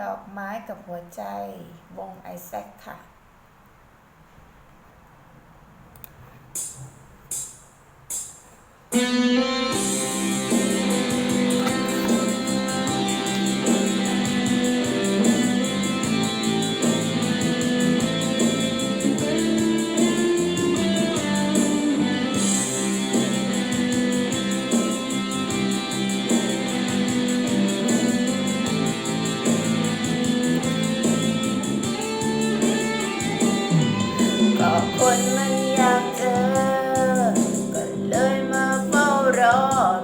ดอกไม้กับหัวใจ วงไอแซคค่ะ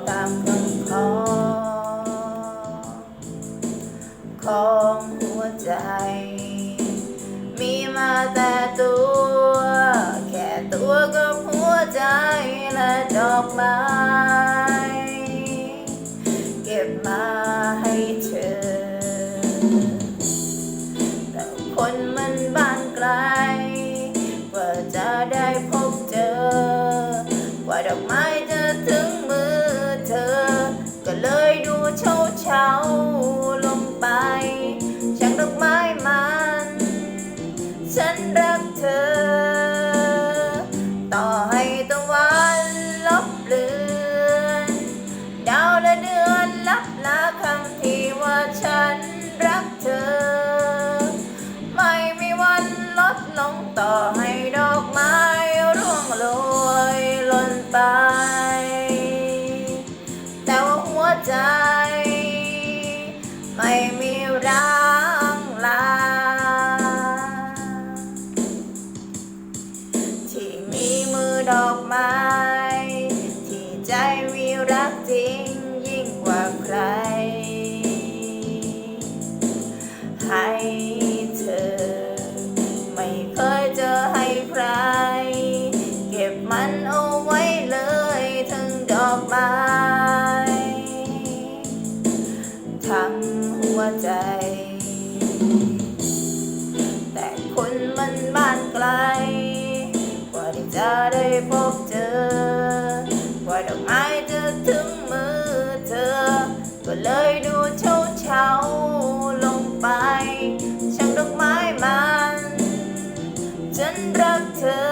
ตามคำขอ ของหัวใจ มีมาแต่ตัว แค่ตัวกับหัวใจและดอกไม้เก็บมาให้เธอ แต่คนมันบานไกลกว่าจะได้พบเจอ ว่าดอกไม้ はい。 ดอกไม้ พบเจอพอดอกไม้จะถึงมือเธอ ก็เลยดูเช้าเฉาลงไปช่างดอกไม้มัน ฉันรักเธอ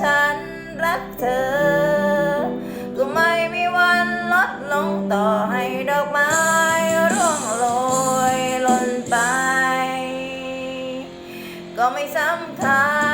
ฉันรักเธอ ก็ไม่มีวันลดลงต่อให้ดอกไม้ร่วงโรยหล่นไป ก็ไม่สำคัญ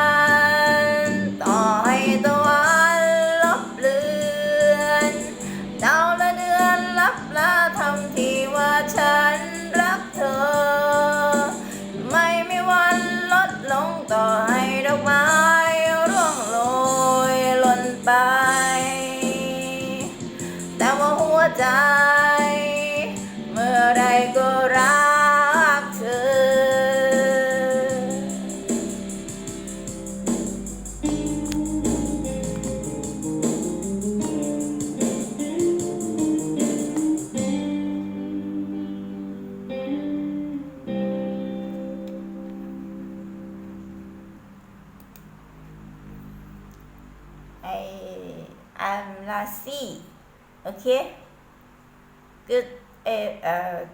nasi. Okay. Good. Eh, uh,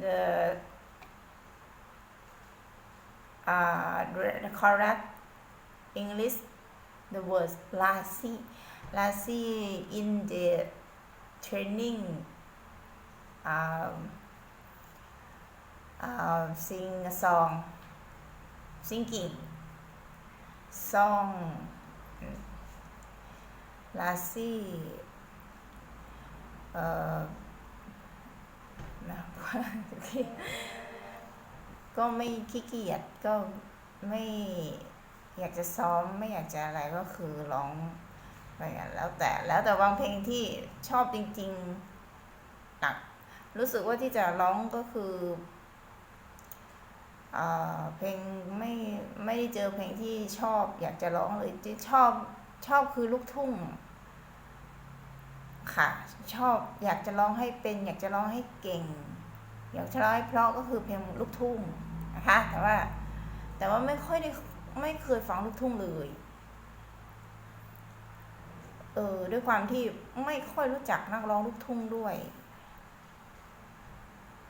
the uh, correct English, the word lassi. Lassi in the training um, uh, sing a song, singing song. Lazy เอ่อนะก็ไม่ขี้เกียจก็ไม่อยากจะซ้อมไม่อยากจะอะไรก็คือร้องไปกันแล้วแต่แล้วแต่บางเพลงที่ชอบจริงๆอะรู้สึกว่าที่จะร้องก็คือเพลงไม่ไม่ได้เจอเพลงที่ชอบอยากจะร้องเลยที่ชอบ ชอบคือลูกทุ่ง ค่ะ ชอบอยากจะร้องให้เป็น อยากจะร้องให้เก่ง อยากจะร้องให้เพราะก็คือเพลงลูกทุ่งนะคะ แต่ว่า แต่ว่าไม่ค่อยได้ไม่เคยฟังลูกทุ่งเลยเออด้วยความที่ไม่ค่อยรู้จักนักร้องลูกทุ่งด้วย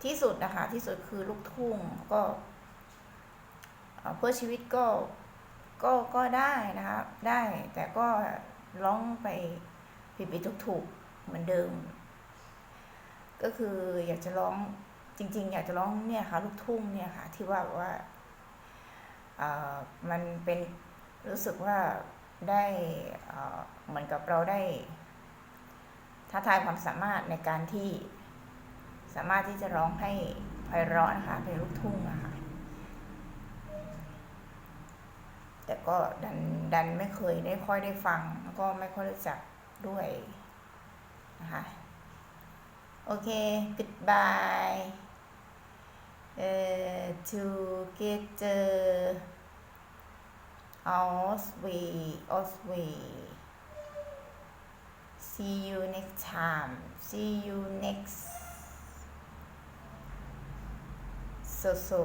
ที่สุดนะคะที่สุดคือลูกทุ่งก็เอ่อเพื่อชีวิตก็ ก็ก็ได้นะคะได้แต่ก็ร้องไปผิดผิดถูกถูกๆเหมือนเดิม ก็คืออยากจะร้องจริง ๆ อยากจะร้องเนี่ยค่ะลูกทุ่งเนี่ยค่ะ ที่ว่าว่าเอ่อมันเป็นรู้สึกว่าได้เออเหมือนกับเราได้ท้าทายความสามารถในการที่สามารถที่จะร้องให้ไพเราะนะคะเพลงลูกทุ่งอะค่ะ แต่ก็ดันดันไม่เคยได้ค่อยได้ฟัง แล้วก็ไม่ค่อยรู้จักด้วยนะคะโอเค goodbye เอ่อ together always always see you next time see you next so so